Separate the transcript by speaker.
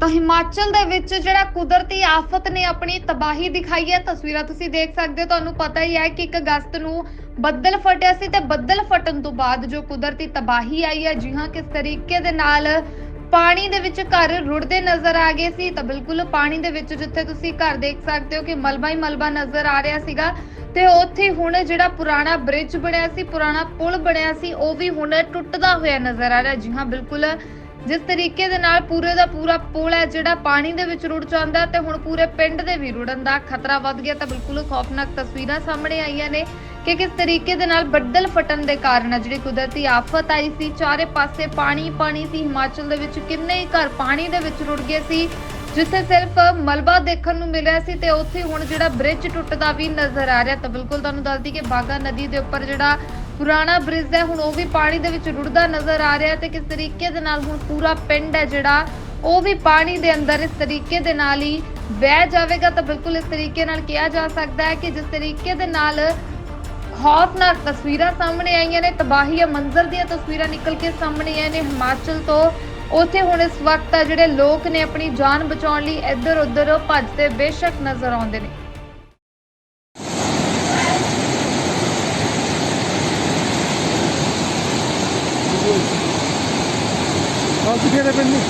Speaker 1: ਤਾਂ ਹਿਮਾਚਲ ਦੇ ਵਿੱਚ ਜਿਹੜਾ ਕੁਦਰਤੀ ਆਫਤ ਨੇ ਆਪਣੀ ਤਬਾਹੀ ਦਿਖਾਈ ਹੈ, ਤਸਵੀਰਾਂ ਤੁਸੀਂ ਦੇਖ ਸਕਦੇ ਹੋ। ਤੁਹਾਨੂੰ ਪਤਾ ਹੀ ਹੈ ਕਿ 1 ਅਗਸਤ ਨੂੰ ਬੱਦਲ ਫਟਿਆ ਸੀ ਤੇ ਬੱਦਲ ਫਟਣ ਤੋਂ ਬਾਅਦ ਜੋ ਕੁਦਰਤੀ ਤਬਾਹੀ ਆਈ ਹੈ, ਜੀ ਹਾਂ, ਕਿਸ ਤਰੀਕੇ ਦੇ ਨਾਲ ਪਾਣੀ ਦੇ ਵਿੱਚ ਘਰ ਰੁੜਦੇ ਨਜ਼ਰ ਆ ਗਏ ਸੀ। ਤਾਂ ਬਿਲਕੁਲ ਪਾਣੀ ਦੇ ਵਿੱਚ ਜਿੱਥੇ ਤੁਸੀਂ ਘਰ ਦੇਖ ਸਕਦੇ ਹੋ ਕਿ ਮਲਬਾ ਹੀ ਮਲਬਾ ਨਜ਼ਰ ਆ ਰਿਹਾ ਸੀਗਾ ਤੇ ਉੱਥੇ ਹੁਣ ਜਿਹੜਾ ਪੁਰਾਣਾ ਬ੍ਰਿਜ ਬਣਿਆ ਸੀ, ਪੁਰਾਣਾ ਪੁਲ ਬਣਿਆ ਸੀ, ਉਹ ਵੀ ਹੁਣ ਟੁੱਟਦਾ ਹੋਇਆ ਨਜ਼ਰ ਆ ਰਿਹਾ। ਜੀ ਹਾਂ, ਬਿਲਕੁਲ ਜਿਸ ਤਰੀਕੇ ਦੇ ਨਾਲ ਪੂਰੇ ਦਾ ਪੂਰਾ ਪੁਲ ਹੈ, ਜਿਹੜਾ ਪਾਣੀ ਦੇ ਵਿੱਚ ਰੁੜ ਜਾਂਦਾ ਤੇ ਹੁਣ ਪੂਰੇ ਪਿੰਡ ਦੇ ਵੀ ਰੁੜਨ ਦਾ ਖਤਰਾ ਵੱਧ ਗਿਆ, ਤਾਂ ਬਿਲਕੁਲ ਖੌਫਨਾਕ ਤਸਵੀਰਾਂ ਸਾਹਮਣੇ ਆਈਆਂ ਨੇ ਕਿ ਕਿਸ ਤਰੀਕੇ ਦੇ ਨਾਲ ਬੱਦਲ ਫਟਣ ਦੇ ਕਾਰਨ ਜਿਹੜੀ ਕੁਦਰਤੀ ਆਫਤ ਆਈ ਸੀ, ਚਾਰੇ ਪਾਸੇ ਪਾਣੀ ਪਾਣੀ ਸੀ, ਹਿਮਾਚਲ ਦੇ ਵਿੱਚ ਕਿੰਨੇ ਹੀ ਘਰ ਪਾਣੀ ਦੇ ਵਿੱਚ ਰੁੜ ਗਏ ਸੀ। ਜਿੱਥੇ ਸਿਰਫ ਮਲਬਾ ਦੇਖਣ ਨੂੰ ਮਿਲਿਆ ਸੀ ਤੇ ਉੱਥੇ ਹੁਣ ਜਿਹੜਾ ਬ੍ਰਿਜ ਟੁੱਟਦਾ ਵੀ ਨਜ਼ਰ ਆ ਰਿਹਾ ਤਾਂ ਬਿਲਕੁਲ ਤੁਹਾਨੂੰ ਦੱਸਦੀ ਕਿ ਬਾਗਾ ਨਦੀ ਦੇ ਉੱਪਰ ਜਿਹੜਾ ਪੁਰਾਣਾ ਬ੍ਰਿਜ ਹੈ, ਹੁਣ ਉਹ ਵੀ ਪਾਣੀ ਦੇ ਵਿੱਚ ਰੁੜਦਾ ਨਜ਼ਰ ਆ ਰਿਹਾ ਤੇ ਕਿਸ ਤਰੀਕੇ ਦੇ ਨਾਲ ਹੁਣ ਪੂਰਾ ਪਿੰਡ ਹੈ ਜਿਹੜਾ, ਉਹ ਵੀ ਪਾਣੀ ਦੇ ਅੰਦਰ ਇਸ ਤਰੀਕੇ ਦੇ ਨਾਲ ਹੀ ਵਹਿ ਜਾਵੇਗਾ ਤਾਂ ਬਿਲਕੁਲ ਇਸ ਤਰੀਕੇ ਨਾਲ ਕਿਹਾ ਜਾ ਸਕਦਾ ਹੈ ਕਿ ਜਿਸ ਤਰੀਕੇ ਦੇ ਨਾਲ ਖੌਫਨਾਕ ਤਸਵੀਰਾਂ ਸਾਹਮਣੇ ਆਈਆਂ ਨੇ, ਤਬਾਹੀਆ ਮੰਜ਼ਰ ਦੀਆਂ ਤਸਵੀਰਾਂ ਨਿਕਲ ਕੇ ਸਾਹਮਣੇ ਆਈਆਂ ਨੇ, ਹਿਮਾਚਲ ਤੋਂ ਉੱਥੇ ਹੁਣ ਇਸ ਵਕਤ ਆ ਜਿਹੜੇ ਲੋਕ ਨੇ ਆਪਣੀ ਜਾਨ ਬਚਾਉਣ ਲਈ ਇੱਧਰ ਉੱਧਰ ਭੱਜਦੇ ਬੇਸ਼ੱਕ ਨਜ਼ਰ ਆਉਂਦੇ ਨੇ।
Speaker 2: ਆਹ ਕਿਹੜੇ ਪਿੰਡ ਨੂੰ